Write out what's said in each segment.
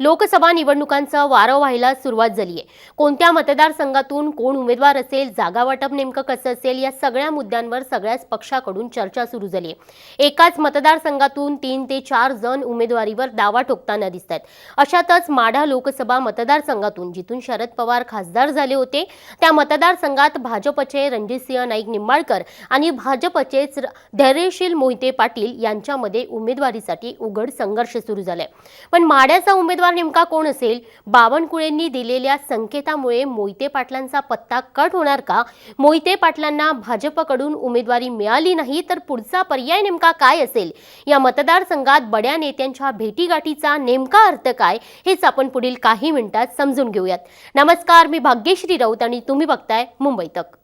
लोकसभा निवडणुकांचं वारं व्हायला सुरुवात झाली आहे कोणत्या मतदारसंघातून कोण उमेदवार असेल जागा वाटप नेमकं कसं असेल या सगळ्या मुद्द्यांवर सगळ्याच पक्षाकडून चर्चा सुरू झाली आहे एकाच मतदारसंघातून तीन ते चार जण उमेदवारीवर दावा ठोकताना दिसत आहेत अशातच माढा लोकसभा मतदारसंघातून जिथून शरद पवार खासदार झाले होते त्या मतदारसंघात भाजपचे रणजितसिंह नाईक निंबाळकर आणि भाजपचेच धैर्यशील मोहिते पाटील यांच्यामध्ये उमेदवारीसाठी उघड संघर्ष सुरू झालाय. पण माढ्याचा उमेदवार नेमका कोण असेल? बावनकुळेंनी दिलेल्या संकेतामुळे मोहिते पाटलांचा पत्ता कट होणार का? मोहिते पाटलांना भाजपकडून उमेदवारी मिळाली नाही तर पुढचा पर्याय नेमका काय असेल? या मतदारसंघात बड्या नेत्यांच्या भेटीगाठीचा नेमका अर्थ काय? हेच आपण पुढील काही मिनिटात समजून घेऊयात. नमस्कार मी भाग्यश्री राऊत आणि तुम्ही बघताय मुंबई तक.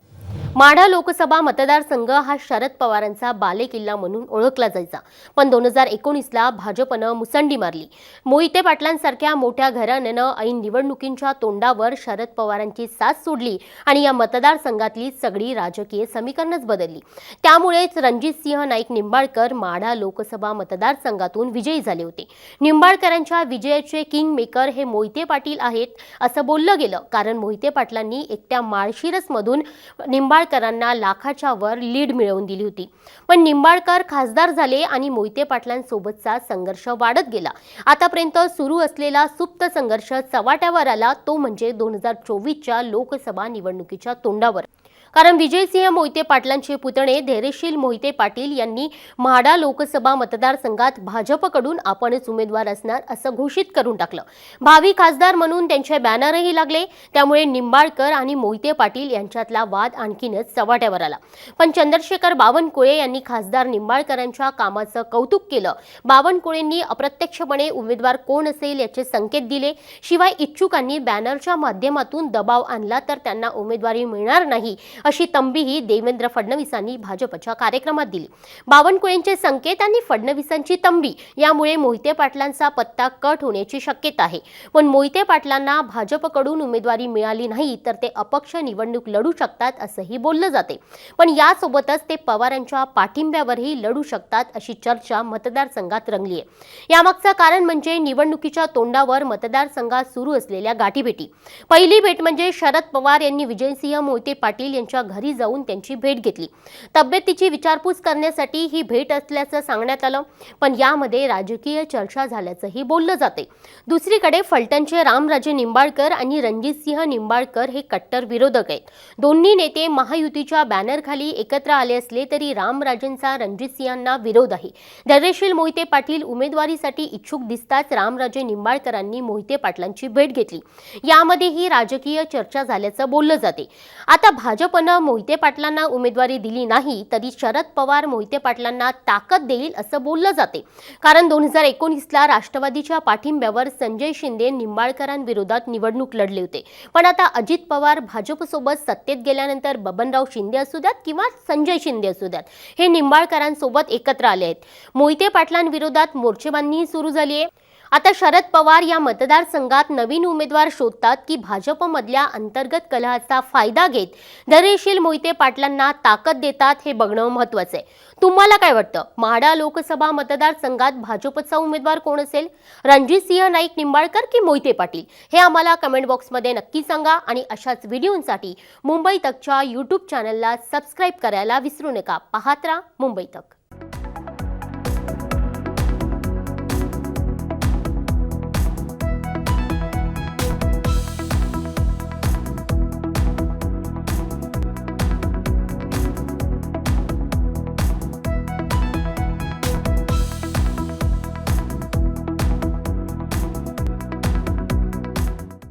माढा लोकसभा मतदारसंघ हा शरद पवारांचा बालेकिल्ला म्हणून ओळखला जायचा. पण दोन हजार एकोणीसला भाजपनं मुसंडी मारली. मोहिते पाटलांसारख्या मोठ्या घराण्यानं ऐन निवडणुकींच्या तोंडावर शरद पवारांची साथ सोडली आणि या मतदारसंघातली सगळी राजकीय समीकरणच बदलली. त्यामुळेच रणजितसिंह नाईक निंबाळकर माढा लोकसभा मतदारसंघातून विजयी झाले होते. निंबाळकरांच्या विजयाचे किंग मेकर हे मोहिते पाटील आहेत असं बोललं गेलं. कारण मोहिते पाटलांनी एकट्या माळशिरसमधून निंबाळ निंबाळकरांना लाखाच्या वर लीड मिळवून दिली होती. पण निंबाळकर खासदार झाले आणि मोहिते पाटलांसोबतचा संघर्ष वाढत गेला. आतापर्यंत सुरू असलेला सुप्त संघर्ष चव्हाट्यावर आला तो म्हणजे दोन हजार चोवीसच्या लोकसभा निवडणुकीच्या तोंडावर. कारण विजयसिंह मोहिते पाटलांचे पुतणे धैर्यशील मोहिते पाटील यांनी म्हाडा लोकसभा मतदारसंघात भाजपकडून आपणच उमेदवार असणार असं घोषित करून टाकलं. भावी खासदार म्हणून त्यांचे बॅनरही लागले. त्यामुळे निंबाळकर आणि मोहिते पाटील यांच्यातला वाद आणखीनच चव्हाट्यावर आला. पण चंद्रशेखर बावनकुळे यांनी खासदार निंबाळकरांच्या कामाचं कौतुक केलं. बावनकुळेंनी अप्रत्यक्षपणे उमेदवार कोण असेल याचे संकेत दिले. शिवाय इच्छुकांनी बॅनरच्या माध्यमातून दबाव आणला तर त्यांना उमेदवारी मिळणार नाही अशी तंबीही देवेंद्र फडणवीसांनी भाजपच्या कार्यक्रमात दिली. बावनकुळेंचे संकेत आणि फडणवीसांची तंबी यामुळे मोहिते पाटलांचा पत्ता कट होण्याची शक्यता आहे. पण मोहिते पाटलांना भाजपकडून उमेदवारी मिळाली नाही तर ते अपक्ष निवडणूक लढू शकतात असंही बोललं जाते. पण यासोबतच ते पवारांच्या पाठिंब्यावरही लढू शकतात अशी चर्चा मतदारसंघात रंगली आहे. यामागचं कारण म्हणजे निवडणुकीच्या तोंडावर मतदारसंघात सुरू असलेल्या गाठीभेटी. पहिली भेट म्हणजे शरद पवार यांनी विजयसिंह मोहिते पाटील यांच्या यांच्या घरी जाऊन त्यांची भेट घेतली. तब्येतीची विचारपूस करण्यासाठी ही भेट असल्याचं सांगण्यात आलं. पण यामध्ये राजकीय चर्चा झाल्याचंही बोललं जाते दुसरीकडे फलटणचे रामराजे निंबाळकर आणि रणजितसिंह निंबाळकर हे कट्टर विरोधक आहेत. दोन्ही नेते महायुतीच्या बॅनरखाली एकत्र आले असले तरी रामराजेंचा रणजितसिंहांना विरोध आहे. धैर्यशील मोहिते पाटील उमेदवारीसाठी इच्छुक दिसताच रामराजे निंबाळकरांनी मोहिते पाटलांची भेट घेतली. यामध्येही राजकीय चर्चा झाल्याचं बोललं जाते आता भाजप भाजपनं मोहिते पाटलांना उमेदवारी दिली नाही तरी शरद पवार मोहिते पाटलांना ताकद देईल असं बोललं जाते. कारण दोन हजार एकोणीसला राष्ट्रवादीच्या पाठिंब्यावर संजय शिंदे निंबाळकरांविरोधात निवडणूक लढले होते. पण आता अजित पवार भाजपसोबत सत्तेत गेल्यानंतर बबनराव शिंदे असू द्यात किंवा संजय शिंदे असू द्यात हे निंबाळकरांसोबत एकत्र आले आहेत. मोहिते पाटलांविरोधात मोर्चेबांधणीही सुरू झाली आहे. आता शरद पवार या मतदारसंघात नवीन उमेदवार शोधतात की भाजपमधल्या अंतर्गत कलहाचा फायदा घेत धैर्यशील मोहिते पाटलांना ताकद देतात हे बघणं महत्वाचं आहे. तुम्हाला काय वाटतं? म्हाडा लोकसभा मतदारसंघात भाजपचा उमेदवार कोण असेल? रणजितसिंह नाईक निंबाळकर की मोहिते पाटील? हे आम्हाला कमेंट बॉक्समध्ये नक्की सांगा आणि अशाच व्हिडिओंसाठी मुंबई तकच्या यूट्यूब चॅनलला सबस्क्राईब करायला विसरू नका. पाहत राहा मुंबई तक.